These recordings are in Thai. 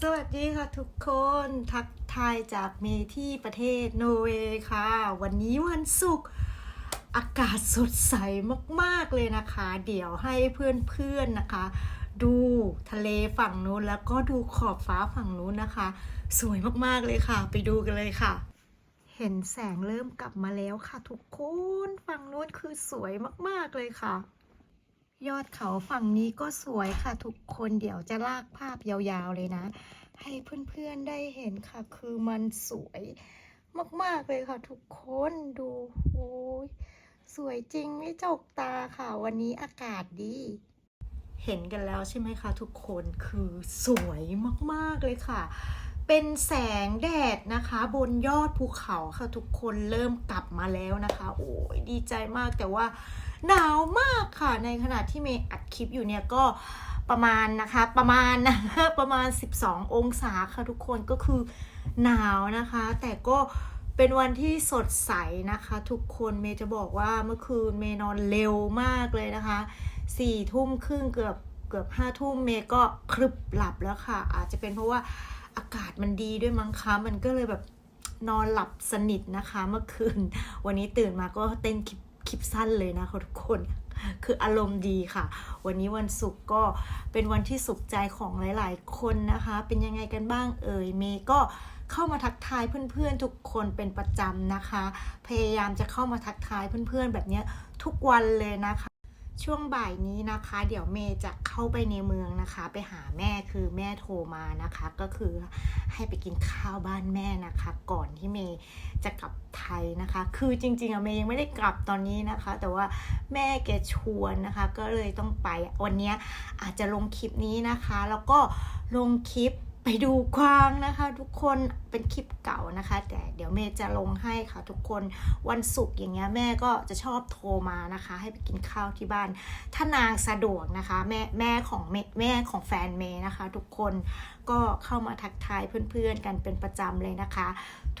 สวัสดีค่ะทุกคนทักทายจากเมที่ประเทศโนเวย์ค่ะ วันนี้วันศุกร์อากาศสดใสมากๆเลยนะคะ เดี๋ยวให้เพื่อนๆนะคะ ดูทะเลฝั่งนู้นแล้วก็ดูขอบฟ้าฝั่งนู้นนะคะ สวยมากๆเลยค่ะ ไปดูกันเลยค่ะ เห็นแสงเริ่มกลับมาแล้วค่ะ ทุกคนฝั่งนู้นคือสวยมากๆเลยค่ะ ยอดเขาฝั่งนี้ก็สวยค่ะทุกคนเดี๋ยวจะลากภาพยาวๆเลยนะ ให้เพื่อนๆได้เห็นค่ะ คือมันสวยมากๆเลยค่ะ ทุกคนดูโอ้ยสวยจริงไม่จกตาค่ะ วันนี้อากาศดี เห็นกันแล้วใช่ไหมคะทุกคนคือสวยมากๆเลยค่ะ เป็นแสงแดดนะคะ บนยอดภูเขาค่ะทุกคนเริ่มกลับมาแล้วนะคะ โอ้ยดีใจมากแต่ว่าหนาวมากค่ะ ในขณะที่เมย์อัดคลิปอยู่เนี่ยก็ประมาณนะคะประมาณนะประมาณ 12 องศาค่ะทุกคนก็คือหนาวนะคะ แต่ก็เป็นวันที่สดใสนะคะ ทุกคนเมย์จะบอกว่าเมื่อคืนเมย์นอนเร็วมากเลยนะคะสี่ทุ่มครึ่งเกือบเกือบห้าทุ่มเมย์ก็ครึบหลับแล้วค่ะ อาจจะเป็นเพราะว่า อากาศมันดีด้วยมั้งคะ มันก็เลยแบบนอนหลับสนิทนะคะ เมื่อคืน วันนี้ตื่นมาก็เต้นคลิปคลิปสั้นเลยนะคะทุกคน คืออารมณ์ดีค่ะ วันนี้วันศุกร์ก็เป็นวันที่สุขใจของหลาย ๆ คนนะคะ เป็นยังไงกันบ้างเอ่ย เมย์ก็เข้ามาทักทายเพื่อน ๆ ทุกคนเป็นประจำนะคะ พยายามจะเข้ามาทักทายเพื่อน ๆ แบบนี้ทุกวันเลยนะคะ ช่วงบ่ายนี้นะคะ เดี๋ยวเมย์จะเข้าไปในเมืองนะคะ ไปหาแม่คือแม่โทรมานะคะ ก็คือให้ไปกินข้าวบ้านแม่นะคะ ก่อนที่เมย์จะกลับไทยนะคะ คือจริงๆอะเมย์ยังไม่ได้กลับตอนนี้นะคะ แต่ว่าแม่แกชวนนะคะ ก็เลยต้องไปวันนี้อาจจะลงคลิปนี้นะคะ แล้วก็ลงคลิป ไปดูกวางนะคะทุกคนเป็นคลิปเก่านะคะ แต่เดี๋ยวเมย์จะลงให้ค่ะทุกคนวันศุกร์อย่างเงี้ยแม่ก็จะชอบโทรมานะคะ ให้ไปกินข้าวที่บ้าน ถ้านางสะดวกนะคะ แม่แม่ของแม่แม่ของแฟนเมย์นะคะ ทุกคนก็เข้ามาทักทายเพื่อนๆกันเป็นประจำเลยนะคะ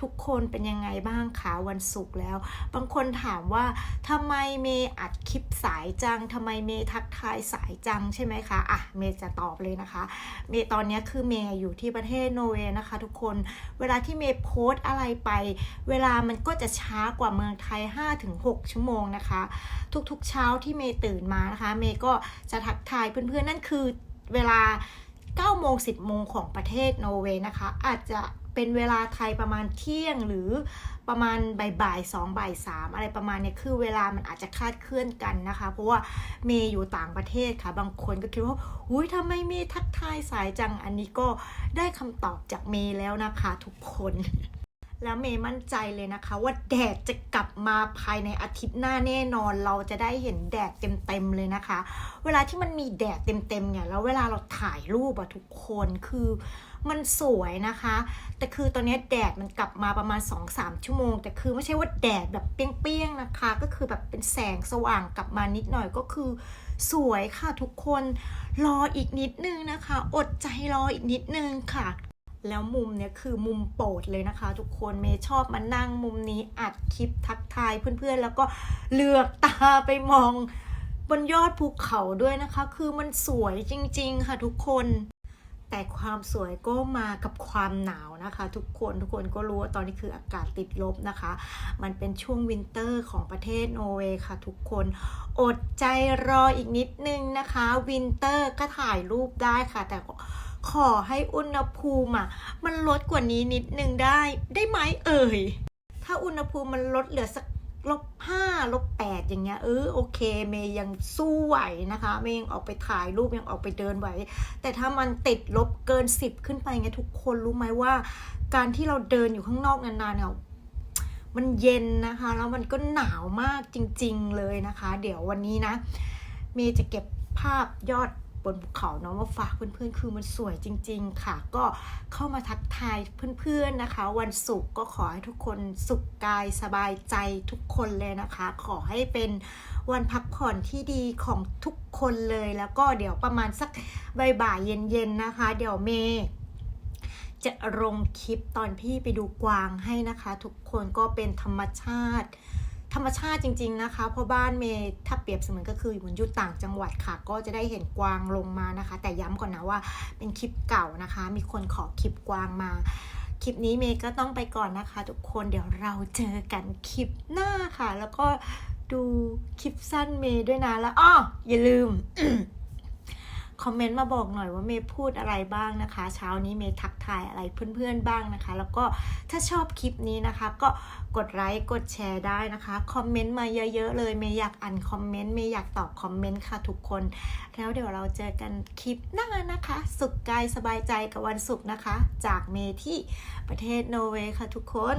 ทุกคนเป็นยังไงบ้างคะวันศุกร์แล้ว บางคนถามว่าทำไมเมย์อัดคลิปสายจังทำไมเมย์ทักทายสายจังใช่ไหมคะอะเมย์จะตอบเลยนะคะ เมย์ตอนนี้คือเมย์อยู่ที่ประเทศโนเวย์นะคะ ทุกคน เวลาที่เมย์โพสอะไรไป เวลามันก็จะช้ากว่าเมืองไทย 5-6 ชั่วโมงนะคะ ทุกๆเช้าที่เมย์ตื่นมานะคะ เมย์ก็จะทักทายเพื่อนๆ นั่นคือเวลา9โมง10โมงของประเทศโนเวย์นะคะ อาจจะ เป็นเวลาไทยประมาณเที่ยงหรือประมาณบ่ายสองบ่ายสามอะไรประมาณเนี้ยคือเวลามันอาจจะคลาดเคลื่อนกันนะคะ เพราะว่าเมย์อยู่ต่างประเทศค่ะ บางคนก็คิดว่าอุ้ยทำไมเมย์ทักทายสายจังอันนี้ก็ได้คำตอบจากเมย์แล้วนะคะทุกคน แล้วเมย์มั่นใจเลยนะคะ ว่าแดดจะกลับมาภายในอาทิตย์หน้าแน่นอนเราจะได้เห็นแดดเต็มๆเลยนะคะ เวลาที่มันมีแดดเต็มๆเนี่ยแล้วเวลาเราถ่ายรูปอะทุกคนคือ มันสวยนะคะ แต่คือตอนนี้แดดมันกลับมาประมาณ 2-3 ชั่วโมง แต่คือไม่ใช่ว่าแดดแบบเปี้ยงๆนะคะ ก็คือแบบเป็นแสงสว่างกลับมานิดหน่อยก็คือสวยค่ะทุกคนรออีกนิดนึงนะคะ อดใจรออีกนิดนึงค่ะแล้วมุมเนี่ยคือมุมโปรดเลยนะคะ ทุกคนเมย์ชอบมานั่งมุมนี้อัดคลิปทักทายเพื่อนๆ แล้วก็เลือกตาไปมองบนยอดภูเขาด้วยนะคะ คือมันสวยจริงๆค่ะทุกคน แต่ความสวยก็มากับความหนาวนะคะ ทุกคนทุกคนก็รู้ว่าตอนนี้คืออากาศติดลบนะคะ มันเป็นช่วงวินเตอร์ของประเทศโนอร์เวย์ค่ะ ทุกคนอดใจรออีกนิดนึงนะคะ วินเตอร์ก็ถ่ายรูปได้ค่ะ แต่ขอให้อุณหภูมิอะมันลดกว่านี้นิดนึงได้ได้ไหมเอ่ย ถ้าอุณหภูมิมันลดเหลือสัก ลบห้าลบแปดอย่างเงี้ยเออโอเค เมย์ยังสู้ไหวนะคะ เมย์ยังออกไปถ่ายรูปยังออกไปเดินไหว แต่ถ้ามันติดลบเกินสิบขึ้นไปไงทุกคนรู้ไหมว่า การที่เราเดินอยู่ข้างนอกนานๆเนี่ยมันเย็นนะคะ แล้วมันก็หนาวมากจริง ๆเลยนะคะ เดี๋ยววันนี้นะ เมย์จะเก็บภาพยอด บนภูเขาเนาะมาฝากเพื่อนๆ คือมันสวยจริง ๆ ค่ะ ก็เข้ามาทักทายเพื่อนๆนะคะ วันศุกร์ก็ขอให้ทุกคนสุขกายสบายใจทุกคนเลยนะคะ ขอให้เป็นวันพักผ่อนที่ดีของทุกคนเลยแล้วก็เดี๋ยวประมาณสักบ่ายๆเย็นๆนะคะ เดี๋ยวเมย์จะลงคลิปตอนพี่ไปดูกวางให้นะคะ ทุกคนก็เป็นธรรมชาติ ธรรมชาติจริง ๆนะคะ เพราะบ้านเมย์ถ้าเปรียบเสมือนก็คืออยู่บนยู่ต่างจังหวัดค่ะ ก็จะได้เห็นกวางลงมานะคะ แต่ย้ำก่อนนะว่าเป็นคลิปเก่านะคะ มีคนขอคลิปกวางมา คลิปนี้เมย์ก็ต้องไปก่อนนะคะ ทุกคนเดี๋ยวเราเจอกันคลิปหน้าค่ะ แล้วก็ดูคลิปสั้นเมย์ด้วยนะแล้วอ้ออย่าลืม คอมเมนต์มาบอกหน่อยว่าเมย์พูดอะไรบ้างนะคะ เช้านี้เมย์ทักทายอะไรเพื่อนๆบ้างนะคะ แล้วก็ถ้าชอบคลิปนี้นะคะ ก็กดไลค์กดแชร์ได้นะคะคอมเมนต์มาเยอะๆเลยเมย์อยากอ่านคอมเมนต์เมย์อยากตอบคอมเมนต์ค่ะทุกคน แล้วเดี๋ยวเราเจอกันคลิปหน้านะคะ สุขกายสบายใจกับวันศุกร์นะคะ จากเมย์ที่ประเทศโนเวย์ค่ะทุกคน